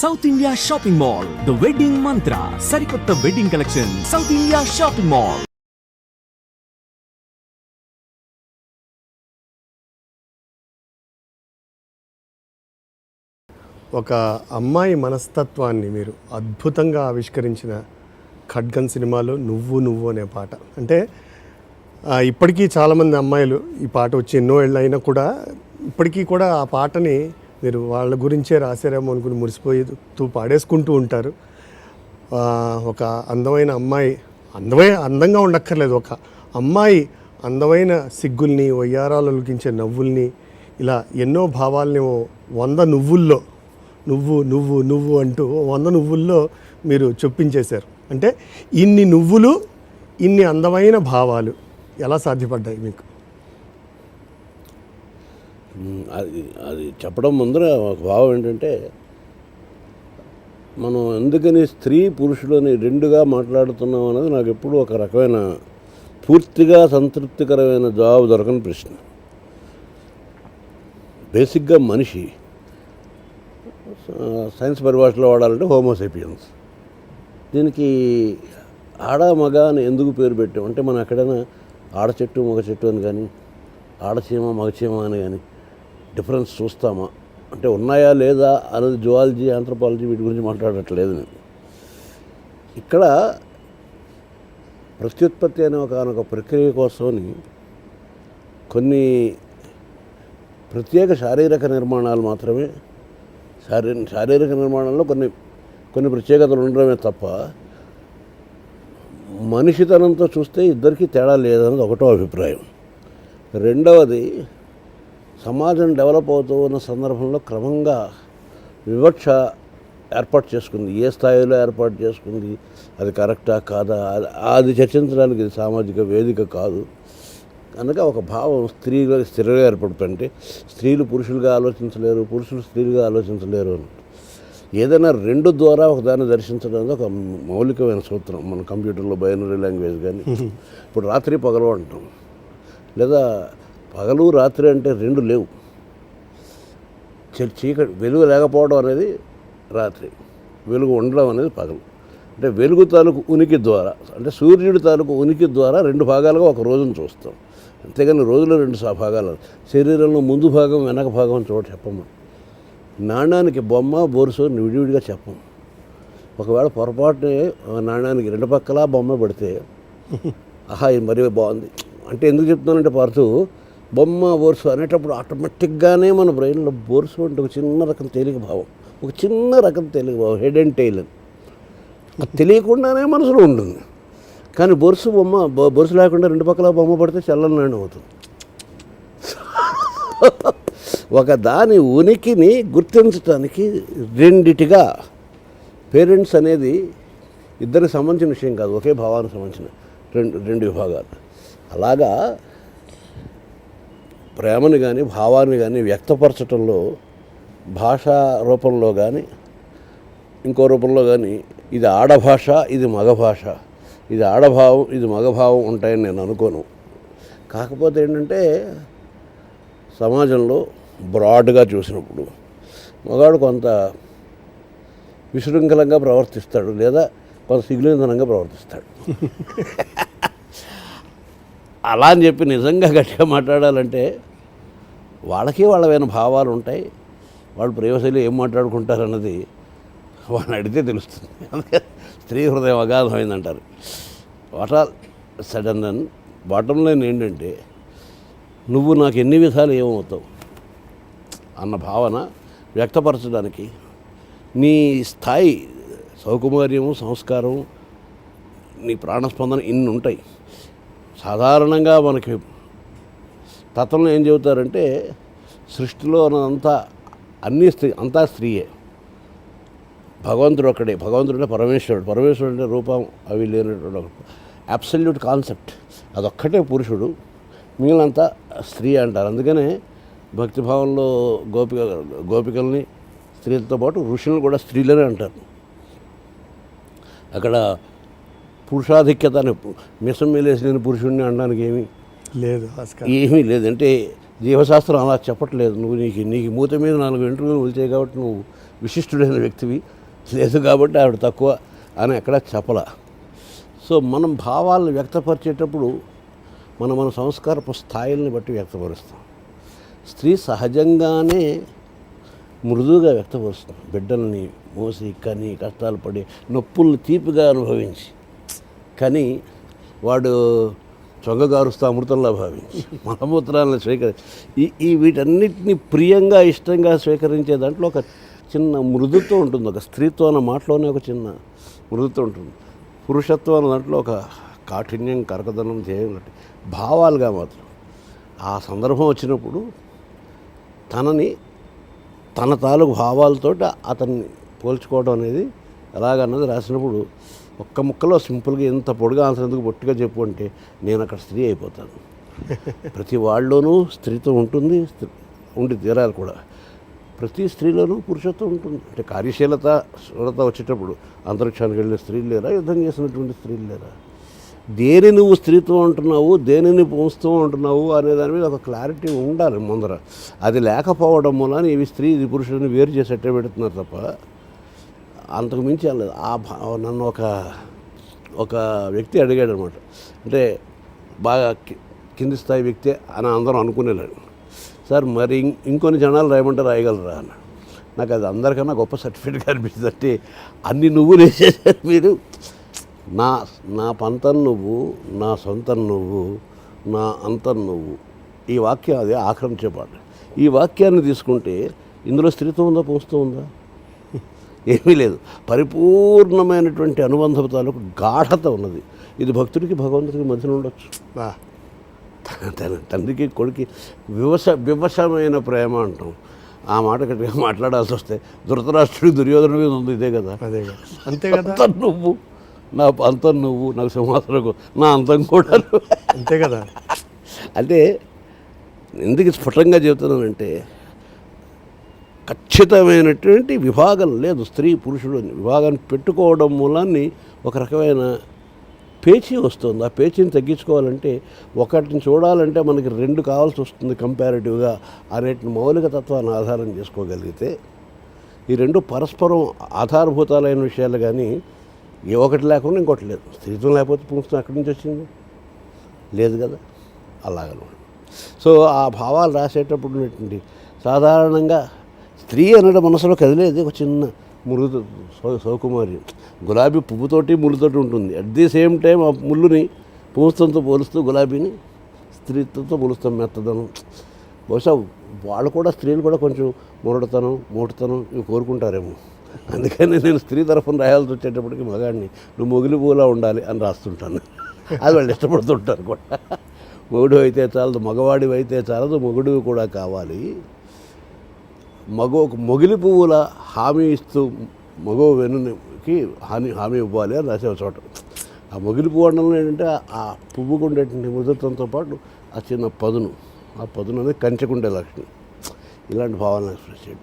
South India Shopping Mall the Wedding Mantra సరికొత్త wedding collection South India Shopping Mall ఒక అమ్మాయి మనస్తత్వాన్ని మీరు అద్భుతంగా ఆవిష్కరించిన ఖడ్గన్ సినిమాలో నువ్వు నువ్వు అనే పాట. అంటే ఇప్పటికీ చాలామంది అమ్మాయిలు ఈ పాట వచ్చి ఎన్నో ఏళ్ళు అయినా కూడా ఇప్పటికీ కూడా ఆ పాటని మీరు వాళ్ళ గురించే రాశారేమో అనుకుని మురిసిపోతూ పాడేసుకుంటూ ఉంటారు. ఒక అందమైన అమ్మాయి అందమైన అందంగా ఉండక్కర్లేదు. ఒక అమ్మాయి అందమైన సిగ్గుల్ని వయ్యారాలు ఒలికించే నవ్వుల్ని ఇలా ఎన్నో భావాల్ని వంద నువ్వుల్లో నువ్వు నువ్వు నువ్వు అంటూ వంద నువ్వుల్లో మీరు చొప్పించేశారు. అంటే ఇన్ని నువ్వులు ఇన్ని అందమైన భావాలు ఎలా సాధ్యపడ్డాయి మీకు? అది అది చెప్పడం ముందర ఒక భావం ఏంటంటే మనం ఎందుకని స్త్రీ పురుషులని రెండుగా మాట్లాడుతున్నాం అనేది నాకు ఎప్పుడూ ఒక రకమైన పూర్తిగా సంతృప్తికరమైన జవాబు దొరకని ప్రశ్న. బేసిక్గా మనిషి సైన్స్ పరిభాషలో వాడాలంటే హోమోసేపియన్స్ దీనికి ఆడ మగ అని ఎందుకు పేరు పెట్టాం? అంటే మనం ఎక్కడైనా ఆడ చెట్టు మగ చెట్టు అని కానీ ఆడచీమ మగచీమ అని కానీ డిఫరెన్స్ చూస్తామా? అంటే ఉన్నాయా లేదా అనేది జువాలజీ ఆంథ్రపాలజీ వీటి గురించి మాట్లాడట్లేదు నేను. ఇక్కడ ప్రత్యుత్పత్తి అనే ఒక ఒక ప్రక్రియ కోసమని కొన్ని ప్రత్యేక శారీరక నిర్మాణాలు మాత్రమే శారీ శారీరక నిర్మాణంలో కొన్ని కొన్ని ప్రత్యేకతలు ఉండడమే తప్ప మనిషితనంతో చూస్తే ఇద్దరికీ తేడా లేదన్నది ఒకటో అభిప్రాయం. రెండవది సమాజం డెవలప్ అవుతూ ఉన్న సందర్భంలో క్రమంగా వివక్ష ఏర్పాటు చేసుకుంది. ఏ స్థాయిలో ఏర్పాటు చేసుకుంది? అది కరెక్టా కాదా? అది- చర్చించడానికి ఇది సామాజిక వేదిక కాదు. కనుక ఒక భావం స్త్రీగా స్థిరంగా ఏర్పడుతుంటే స్త్రీలు పురుషులుగా ఆలోచించలేరు పురుషులు స్త్రీలుగా ఆలోచించలేరు అని. ఏదైనా రెండు ద్వారా ఒక దాన్ని దర్శించడం ఒక మౌలికమైన సూత్రం. మన కంప్యూటర్లో బైనరీ లాంగ్వేజ్ కానీ ఇప్పుడు రాత్రి పగలు అంటాం. లేదా పగలు రాత్రి అంటే రెండు లేవు. చీకటి వెలుగు లేకపోవడం అనేది రాత్రి. వెలుగు ఉండడం అనేది పగలు. అంటే వెలుగు తాలూకు ఉనికి ద్వారా అంటే సూర్యుడి తాలూకు ఉనికి ద్వారా రెండు భాగాలుగా ఒక రోజును చూస్తాం. అంతేగాని రోజులో రెండు సా భాగాలు. శరీరంలో ముందు భాగం వెనక భాగం అని చోట చెప్పము నాణ్యానికి బొమ్మ బొరుసు విడివిడిగా చెప్పం. ఒకవేళ పొరపాటునే ఆ నాణ్యానికి రెండు పక్కల బొమ్మ పెడితే ఆహా ఇది మరీ బాగుంది. అంటే ఎందుకు చెప్తున్నానంటే పారుతూ బొమ్మ బోర్సు అనేటప్పుడు ఆటోమేటిక్గానే మన బ్రెయిన్లో బోర్సు అంటే ఒక చిన్న రకం తేలిక భావం. ఒక చిన్న రకం తేలిక భావం హెడ్ అండ్ టైల్ అని. అది తెలియకుండానే మనసులో ఉంటుంది. కానీ బొరుసు బొమ్మ బొరుసు లేకుండా రెండు పక్కల బొమ్మ పడితే చల్లని అవుతుంది. ఒక దాని ఉనికిని గుర్తించడానికి రెండిటిగా పేరెంట్స్ అనేది ఇద్దరికి సంబంధించిన విషయం కాదు ఒకే భావానికి సంబంధించిన రెండు రెండు విభాగాలు. అలాగా ప్రేమని కానీ భావాన్ని కానీ వ్యక్తపరచటంలో భాషా రూపంలో కానీ ఇంకో రూపంలో కానీ ఇది ఆడభాష ఇది మగ భాష ఇది ఆడభావం ఇది మగభావం ఉంటాయని నేను అనుకోను. కాకపోతే ఏంటంటే సమాజంలో బ్రాడ్గా చూసినప్పుడు మగాడు కొంత విశృంఖలంగా ప్రవర్తిస్తాడు లేదా కొంత సిగ్గులేనితనంగా ప్రవర్తిస్తాడు. అలా అని చెప్పి నిజంగా గట్టిగా మాట్లాడాలంటే వాళ్ళకి వాళ్ళమైన భావాలు ఉంటాయి. వాళ్ళు ప్రేమశైలి ఏం మాట్లాడుకుంటారు అన్నది వాళ్ళని అడిగితే తెలుస్తుంది. అందుకే స్త్రీ హృదయం అగాధమైందంటారు. What all sudden and bottom line ఏంటంటే నువ్వు నాకు ఎన్ని విధాలు ఏమవుతావు అన్న భావన వ్యక్తపరచడానికి నీ స్థాయి సౌకుమార్యము సంస్కారం నీ ప్రాణస్పందన ఇన్ని ఉంటాయి సాధారణంగా మనకి తత్వంలో ఏం చెబుతారంటే సృష్టిలో ఉన్నదంతా అన్ని స్త్రీ అంతా స్త్రీయే. భగవంతుడు ఒక్కడే భగవంతుడు అంటే పరమేశ్వరుడు. పరమేశ్వరుడు అంటే రూపం అవి లేనటువంటి ఒక అబ్సల్యూట్ కాన్సెప్ట్ అదొక్కటే పురుషుడు మిగిలినంతా స్త్రీ అంటారు. అందుకనే భక్తిభావంలో గోపిక గోపికల్ని స్త్రీలతో పాటు ఋషులను కూడా స్త్రీలనే అంటారు. అక్కడ పురుషాధిక్యత అని మిసం మేలేసిన పురుషుడిని అనడానికి ఏమీ? లేదు ఏమీ లేదంటే జీవశాస్త్రం అలా చెప్పట్లేదు. నువ్వు నీకు నీకు మూత మీద నాలుగు వెంట్రుకలు ఉల్చాయి కాబట్టి నువ్వు విశిష్టుడైన వ్యక్తివి. లేదు కాబట్టి ఆవిడ తక్కువ అని ఎక్కడ చెప్పల. సో మనం భావాలను వ్యక్తపరిచేటప్పుడు మన మన సంస్కారపు స్థాయిల్ని బట్టి వ్యక్తపరుస్తాం. స్త్రీ సహజంగానే మృదువుగా వ్యక్తపరుస్తుంది. బిడ్డల్ని మోసి కని కష్టాలు పడి నొప్పుల్ని తీపిగా అనుభవించి. కానీ వాడు చొంగగారుస్తా అమృతంలా భావించి మలమూత్రాలను స్వీకరి ఈ ఈ వీటన్నిటిని ప్రియంగా ఇష్టంగా స్వీకరించే దాంట్లో ఒక చిన్న మృదుత్వం ఉంటుంది. ఒక స్త్రీత్వం అన్న మాటలోనే ఒక చిన్న మృదుత్వం ఉంటుంది. పురుషత్వం అన్న దాంట్లో ఒక కాఠిన్యం కరకదనం ధ్యేయం భావాలుగా మాత్రం. ఆ సందర్భం వచ్చినప్పుడు తనని తన తాలూకు భావాలతో అతన్ని పోల్చుకోవడం అనేది ఎలాగన్నది రాసినప్పుడు ఒక్క ముక్కలో సింపుల్గా ఇంత పొడిగా ఆన్సర్ ఎందుకు పొట్టిగా చెప్పు అంటే నేను అక్కడ స్త్రీ అయిపోతాను. ప్రతి వాళ్ళలోనూ స్త్రీత్వం ఉంటుంది ఉండి తీరాలి కూడా. ప్రతి స్త్రీలోనూ పురుషత్వం ఉంటుంది. అంటే కార్యశీలత శూరత వచ్చేటప్పుడు అంతరిక్షానికి వెళ్ళిన స్త్రీలు లేరా యుద్ధం చేసినటువంటి స్త్రీలు లేరా? దేని నువ్వు స్త్రీత్వం అంటున్నావు దేనిని పుంస్త్వం అంటున్నావు అనే దాని మీద ఒక క్లారిటీ ఉండాలి ముందర. అది లేకపోవడం వలన ఇవి స్త్రీ ఇది పురుషుడిని వేరు చేసి ఎట్టే పెడుతున్నారు తప్ప అంతకు మించి వెళ్ళలేదు ఆ భా- నన్ను ఒక ఒక వ్యక్తి అడిగాడు అనమాట. అంటే బాగా కింది స్థాయి వ్యక్తి అని అందరం అనుకునేలాడు సార్ మరి ఇంకొన్ని జనాలు రాయమంటే రాయగలరా అన్న. నాకు అది అందరికన్నా గొప్ప సర్టిఫికేట్ కనిపించింది అంటే అన్ని నువ్వు వేసేసారు మీరు. నా నా పంతం నువ్వు నా సొంతం నువ్వు నా అంతం నువ్వు. ఈ వాక్యం అదే ఆక్రమించే పాట ఈ వాక్యాన్ని తీసుకుంటే ఇందులో స్త్రీత్వం ఉందా పోస్తూ ఉందా? ఏమీ లేదు. పరిపూర్ణమైనటువంటి అనుబంధం తాలూకు గాఢత ఉన్నది. ఇది భక్తుడికి భగవంతుడికి మధ్యన ఉండొచ్చు. తన తండ్రికి కొడుకి వివస వివశమైన ప్రేమ అంటాం. ఆ మాట గట్టిగా మాట్లాడాల్సి వస్తే ధృతరాష్ట్రుడి దుర్యోధన మీద ఉంది ఇదే కదా. అదే కదా. అంతే కదా. అంతం నువ్వు నా అంతం నువ్వు నాకు సింహాసనకు నా అంతం కూడా. అంతే కదా. అంటే ఎందుకు స్ఫుటంగా చెబుతున్నానంటే ఖచ్చితమైనటువంటి విభాగం లేదు. స్త్రీ పురుషుడు విభాగాన్ని పెట్టుకోవడం మూలాన్ని ఒక రకమైన పేచీ వస్తుంది. ఆ పేచీని తగ్గించుకోవాలంటే ఒకటిని చూడాలంటే మనకి రెండు కావాల్సి వస్తుంది కంపారిటివ్గా అనేటి మౌలిక తత్వాన్ని ఆధారం చేసుకోగలిగితే. ఈ రెండు పరస్పరం ఆధారభూతాలైన విషయాలు కానీ ఏ ఒకటి లేకుండా ఇంకోటి లేదు. స్త్రీత్వం లేకపోతే పుంస్తం ఎక్కడి నుంచి వచ్చింది? లేదు కదా. అలాగనమాట. సో ఆ భావాలు రాసేటప్పుడు ఉన్నటువంటి సాధారణంగా స్త్రీ అనడం మనసులో కదిలేదు ఒక చిన్న మురుగు సౌకుమారి. గులాబీ పువ్వుతోటి ముళ్ళుతోటి ఉంటుంది. అట్ ది సేమ్ టైం ఆ ముళ్ళుని పుంస్తంతో పోలుస్తూ గులాబీని స్త్రీత్వంతో పోలుస్తాం మెత్తదనం. బహుశా వాళ్ళు కూడా స్త్రీలు కూడా కొంచెం మురడతనం మూటతనం ఇవి కోరుకుంటారేమో. అందుకని నేను స్త్రీ తరఫున రాయాల్సి వచ్చేటప్పటికి మగాడిని నువ్వు మొగిలి పూలా ఉండాలి అని రాస్తుంటాను. అది వాళ్ళు ఇష్టపడుతుంటారు కూడా. మొగుడు అయితే చాలదు మగవాడివి అయితే చాలదు మొగుడు కూడా కావాలి. మగ మొగిలి పువ్వుల హామీ ఇస్తూ మగ వెనుకి హామీ హామీ ఇవ్వాలి అని రాసే ఒక చోట. ఆ మొగిలి పువ్వు అనడంలో ఏంటంటే ఆ పువ్వుకు ఉండేటువంటి మృదుత్వంతో పాటు ఆ చిన్న పదును ఆ పదును అనేది కంచెకుండే లక్షణం ఇలాంటి భావాలను ఎక్స్ప్రెస్ చేయడం